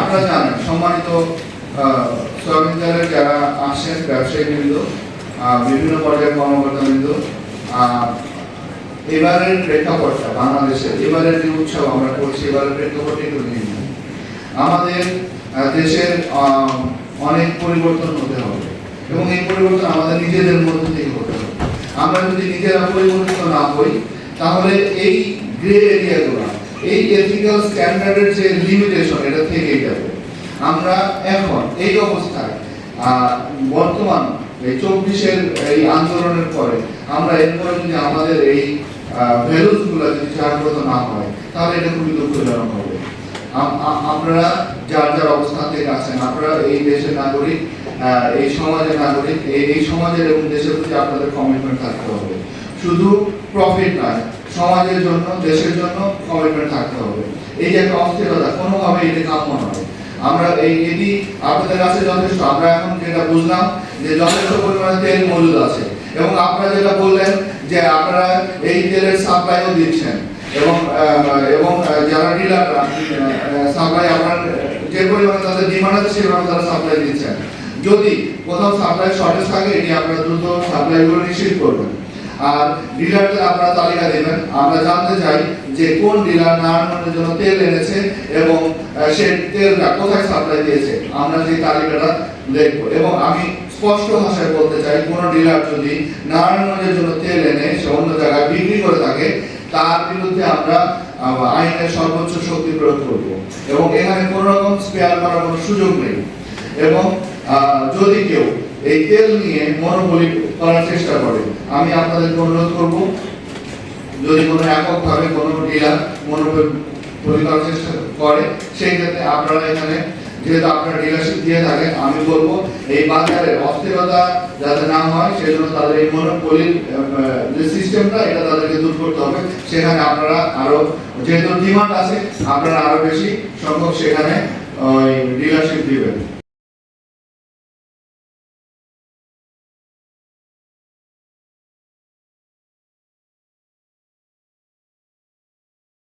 আপনারা জানেন, সম্মানিত যারা বৃন্দ বিভিন্ন পর্যায়ের এবারের প্রেক্ষাপটটা, বাংলাদেশের, এবারের যে উৎসব আমরা করছি, এবারের একটু আমাদের দেশের অনেক পরিবর্তন হতে হবে এবং এই পরিবর্তন আমাদের নিজেদের মধ্যে থেকে হতে হবে। আমরা যদি নিজেরা পরিবর্তিত না হই, তাহলে এই গ্রে এরিয়াগুলো এই এথিক্যাল স্ট্যান্ডার্ডের যে লিমিটেশন এটা থেকেই যাবে। আমরা এখন এই অবস্থায় বর্তমান এই চব্বিশের এই আন্দোলনের পরে আমরা এরপরে যদি আমাদের এই ভ্যালুসগুলো যদি জাগ্রত না হয়, তাহলে এটা খুবই দুঃখজনক হবে। আপনারা যার যার অবস্থান থেকে আছেন, আপনারা এই দেশের নাগরিক এই সমাজের নাগরিক, এই সমাজের এবং দেশের প্রতি আপনাদের কমিটমেন্ট থাকতে হবে। শুধু প্রফিট নয়, সমাজের জন্য, দেশের জন্য কমিটমেন্ট থাকতে হবে। এই যে একটা অস্থিরতা কোনোভাবে এটা কাম্য নয়। আমরা এই, এটি আপনাদের কাছে যথেষ্ট। আমরা এখন যেটা বুঝলাম যে যথেষ্ট পরিমাণে তেল মজুদ আছে। এবং আপনারা যেটা বললেন যে আপনারা এই তেলের সাপ্লাইও দিচ্ছেন। এবং এবং যারা ডিলাররা সাপ্লাই আপনার যে পরিমাণে তাদের ডিমান্ড আছে সেভাবে তারা সাপ্লাই দিচ্ছেন। যদি কোথাও সাপ্লাই শর্টেজ থাকে, এটি আপনারা দ্রুত সাপ্লাইগুলো নিশ্চিত করবেন আর ডিলারদের আপনারা তালিকা দেবেন। আমরা জানতে চাই যে কোন ডিলার নারায়ণগঞ্জের জন্য তেল এনেছে এবং সে তেলটা কোথায় সাপ্লাই দিয়েছে। আমরা সেই তালিকাটা দেখব। এবং আমি স্পষ্ট ভাষায় বলতে চাই, কোন ডিলার যদি নারায়ণগঞ্জের জন্য তেল এনে সে অন্য জায়গায় বিক্রি করে থাকে, তার বিরুদ্ধে আমরা আইনের সর্বোচ্চ শক্তি প্রয়োগ করব। এবং এখানে কোনো রকম স্পেয়ার করার কোনো সুযোগ নেই। এবং যদি কেউ এই তেল নিয়ে মনোবলি করার চেষ্টা করে, আমি আপনাদেরকে অনুরোধ করব, যদি কোনো এককভাবে কোনো ডিলার মনোবলি করার চেষ্টা করে, সেই ক্ষেত্রে আপনারা এখানে যেহেতু আপনারা ডিলারশিপ দিয়ে থাকেন, আমি বলব এই বাজারে অস্থিরতা যাতে না হয়, সেজন্য তাদের এই মনোপলির যে সিস্টেমটা এটা তাদেরকে দূর করতে হবে। সেখানে আপনারা আরও, যেহেতু ডিমান্ড আছে, আপনারা আরও বেশি সংখ্যক সেখানে ডিলারশিপ দিবেন।